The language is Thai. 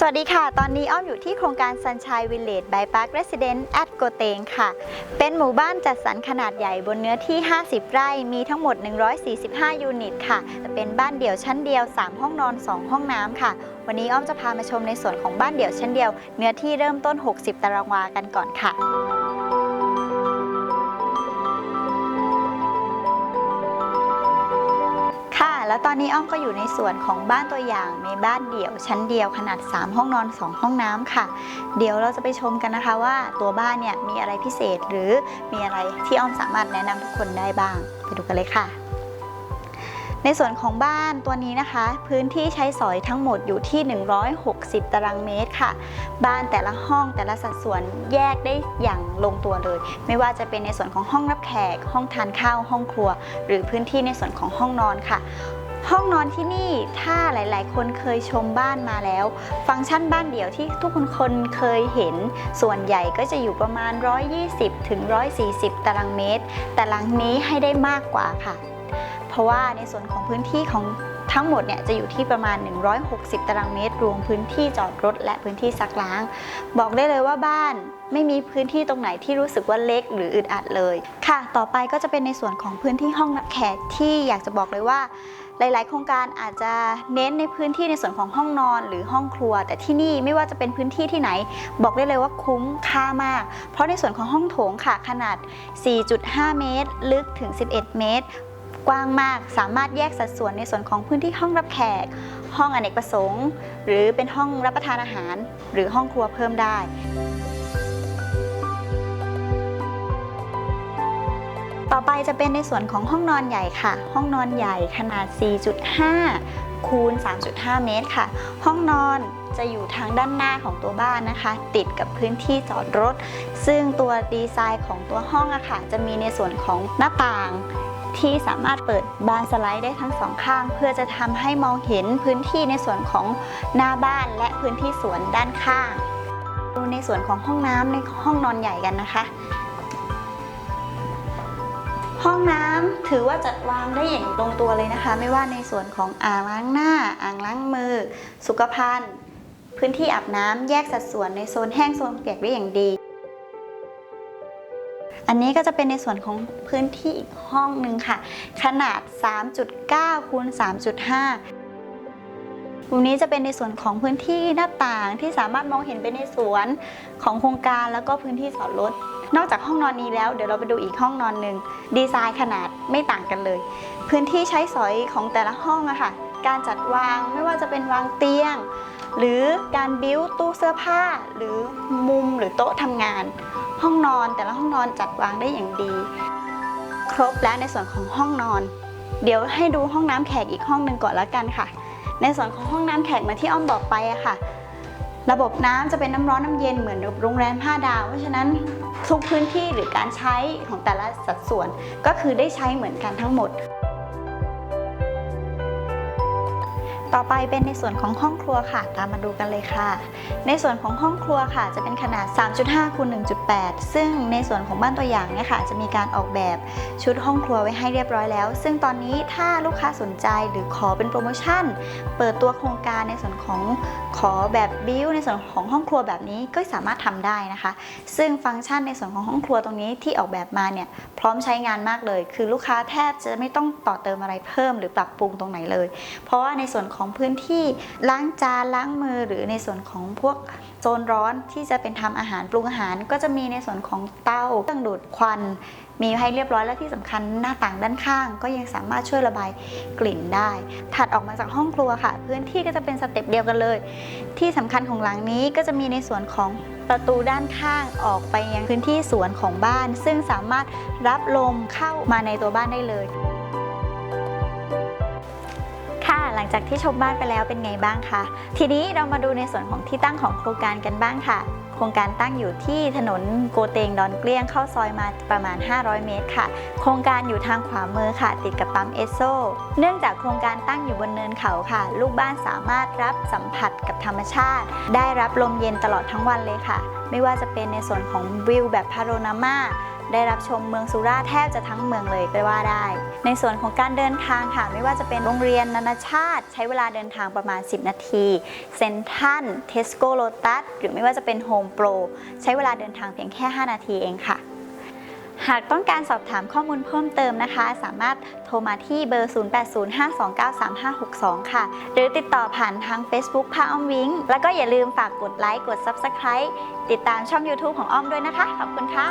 สวัสดีค่ะ ตอนนี้อ้อมอยู่ที่โครงการ Sunshine Village by Park Residence at โกเตงค่ะ เป็นหมู่บ้านจัดสรรขนาดใหญ่บนเนื้อที่ 50 ไร่ มีทั้งหมด 145 ยูนิตค่ะเป็นบ้านเดี่ยวชั้นเดียว 3 ห้องนอน 2 ห้องน้ำค่ะ วันนี้อ้อมจะพามาชมในส่วนของบ้านเดี่ยวชั้นเดียว เนื้อที่เริ่มต้น 60 ตารางวากันก่อนค่ะ อนนี้อ้อมก็อยู่ในส่วนของบ้านตัวอย่างในบ้านเดี่ยวชั้นเดียวขนาด 3 ห้องนอน 2 ห้องน้ำค่ะ เดี๋ยวเราจะไปชมกันนะคะว่าตัวบ้านเนี่ยมีอะไรพิเศษหรือมีอะไรที่อ้อมสามารถแนะนำทุกคนได้บ้าง ไปดูกันเลยค่ะในส่วนของบ้านตัวนี้นะคะ พื้นที่ใช้สอยทั้งหมดอยู่ที่ 160 ตารางเมตรค่ะ บ้านแต่ละห้องแต่ละสัดส่วนแยกได้อย่างลงตัวเลย ไม่ว่าจะเป็นในส่วนของห้องรับแขก ห้องทานข้าวห้องครัว หรือพื้นที่ในส่วนของห้องนอนค่ะ ห้องนอนที่นี่ถ้าหลาย ๆ คนเคยชมบ้านมาแล้ว ฟังก์ชันบ้านเดี่ยวที่ทุกคนคนเคยเห็น ส่วนใหญ่ก็จะอยู่ประมาณ 120 ถึง 140 ตารางเมตร แต่หลังนี้ให้ได้มากกว่าค่ะ เพราะว่าในส่วนของพื้นที่ของทั้งหมดเนี่ยจะอยู่ที่ประมาณ 160 ตารางเมตร รวมพื้นที่จอดรถ และพื้นที่ซักล้าง บอกได้เลยว่าบ้านไม่มีพื้นที่ตรงไหนที่รู้สึกว่าเล็กหรืออึดอัดเลย ค่ะ ต่อไปก็จะเป็นในส่วนของพื้นที่ห้องรับแขกที่อยากจะบอกเลยว่า หลาย ๆ โครงการอาจจะเน้นในพื้นที่ในส่วนของห้องนอนหรือห้องครัว แต่ที่นี่ไม่ว่าจะเป็นพื้นที่ที่ไหน บอกได้เลยว่าคุ้มค่ามาก เพราะในส่วนของห้องโถงค่ะขนาด 4.5 เมตร ลึกถึง 11 เมตร กว้างมากสามารถแยกสัดส่วนในส่วนของพื้นที่ห้องรับแขก ห้องอเนกประสงค์ หรือเป็นห้องรับประทานอาหาร หรือห้องครัวเพิ่มได้ ต่อไปจะเป็นในส่วนของห้องนอนใหญ่ค่ะ ห้องนอนใหญ่ขนาด 4.5 คูณ 3.5 เมตรค่ะ ห้องนอนจะอยู่ทางด้านหน้าของตัวบ้านนะคะ ติดกับพื้นที่จอดรถ ซึ่งตัวดีไซน์ของตัวห้องอะค่ะ จะมีในส่วนของหน้าต่างที่สามารถเปิดบานสไลด์ได้ทั้งสองข้าง เพื่อจะทำให้มองเห็นพื้นที่ในส่วนของหน้าบ้านและพื้นที่สวนด้านข้าง ดูในส่วนของห้องน้ำในห้องนอนใหญ่กันนะคะ ห้องน้ำถือว่าจัดวางได้อย่างลงตัวเลยนะคะ ไม่ว่าในส่วนของอ่างล้างหน้า อ่างล้างมือ สุขภัณฑ์ พื้นที่อาบน้ำแยกสัดส่วนในโซนแห้งโซนเปียกได้อย่างดี อันนี้ก็จะเป็นในส่วนของพื้นที่อีกห้องหนึ่งค่ะ ขนาด 3.9คูณ3.5ตรงนี้จะเป็นในส่วนของพื้นที่หน้าต่างที่สามารถมองเห็นไปในสวนของโครงการแล้วก็พื้นที่จอดรถ นอกจากห้องนอนนี้แล้วเดี๋ยวเราไปดูอีกห้องนอนหนึ่งดีไซน์ขนาดไม่ต่างกันเลย พื้นที่ใช้สอยของแต่ละห้องอะค่ะ การจัดวางไม่ว่าจะเป็นวางเตียง หรือการบิ้วตู้เสื้อผ้า หรือมุมหรือโต๊ะทำงาน ห้องนอนแต่ละห้องนอนจัดวางได้อย่างดี ครบแล้วในส่วนของห้องนอน เดี๋ยวให้ดูห้องน้ำแขกอีกห้องหนึ่งก่อนละกันค่ะ ในส่วนของห้องน้ำแขกมาที่อ้อมบอกไปอะค่ะ ระบบน้ำจะเป็นน้ำร้อนน้ำเย็นเหมือนโรงแรม 5 ดาว เพราะฉะนั้นทุกพื้นที่หรือการใช้ของแต่ละสัดส่วน ก็คือได้ใช้เหมือนกันทั้งหมด ต่อไปเป็นในส่วนของห้องครัวค่ะ ตามมาดูกันเลยค่ะ ในส่วนของห้องครัวค่ะ จะเป็นขนาด 3.5คูณ1.8 ซึ่งในส่วนของบ้านตัวอย่างเนี่ยค่ะ จะมีการออกแบบชุดห้องครัวไว้ให้เรียบร้อยแล้ว ซึ่งตอนนี้ถ้าลูกค้าสนใจหรือขอเป็นโปรโมชั่น เปิดตัวโครงการในส่วนของขอแบบบิวในส่วนของห้องครัวแบบนี้ก็สามารถทำได้นะคะ ซึ่งฟังก์ชันในส่วนของห้องครัวตรงนี้ที่ออกแบบมาเนี่ยพร้อมใช้งานมากเลย คือลูกค้าแทบจะไม่ต้องต่อเติมอะไรเพิ่ม หรือปรับปรุงตรงไหนเลย เพราะว่าในส่วนของพื้นที่ล้างจานล้างมือหรือในส่วนของพวกโซนร้อนที่จะเป็นทำอาหารปรุงอาหาร ก็จะมีในส่วนของเตาเครื่องดูดควัน มีให้เรียบร้อยและที่สำคัญหน้าต่างด้านข้าง ก็ยังสามารถช่วยระบายกลิ่นได้ ถัดออกมาจากห้องครัวค่ะ พื้นที่ก็จะเป็นสเต็ปเดียวกันเลย ที่สำคัญของหลังนี้ก็จะมีในส่วนของประตูด้านข้างออกไปยังพื้นที่สวนของบ้าน ซึ่งสามารถรับลมเข้ามาในตัวบ้านได้เลย งจากที่ชมบ้านไปแล้วเป็นไงบ้างคะทีนี้เรามาดูในส่วนของที่ตั้งของโครงการกันบ้างค่ะ โครงการตั้งอยู่ที่ถนนโกเตงดอนเกลี้ยงเข้าซอยมาประมาณ 500 เมตรค่ะ โครงการอยู่ทางขวามือค่ะ ติดกับปั๊มเอสโซ เนื่องจากโครงการตั้งอยู่บนเนินเขาค่ะ ลูกบ้านสามารถรับสัมผัสกับธรรมชาติ ได้รับลมเย็นตลอดทั้งวันเลยค่ะ ไม่ว่าจะเป็นในส่วนของวิวแบบพาโรนามา ได้รับชมเมืองสุราษฎร์แทบจะทั้งเมืองเลยก็ว่าได้ ในส่วนของการเดินทางค่ะ ไม่ว่าจะเป็นโรงเรียนนานาชาติ ใช้เวลาเดินทางประมาณ 10 นาทีเซนทันเทสโก้โลตัสหรือไม่ว่าจะเป็นโฮมโปรใช้เวลาเดินทางเพียงแค่ 5 นาทีเองค่ะหากต้องการสอบถามข้อมูลเพิ่มเติมนะคะ สามารถโทรมาที่เบอร์ 0805293562 ค่ะ หรือติดต่อผ่านทาง Facebook พาอ้อมวิง แล้วก็อย่าลืมฝากกดไลค์ กด Subscribe ติดตามช่อง YouTube ของอ้อมด้วยนะคะ ขอบคุณค่ะ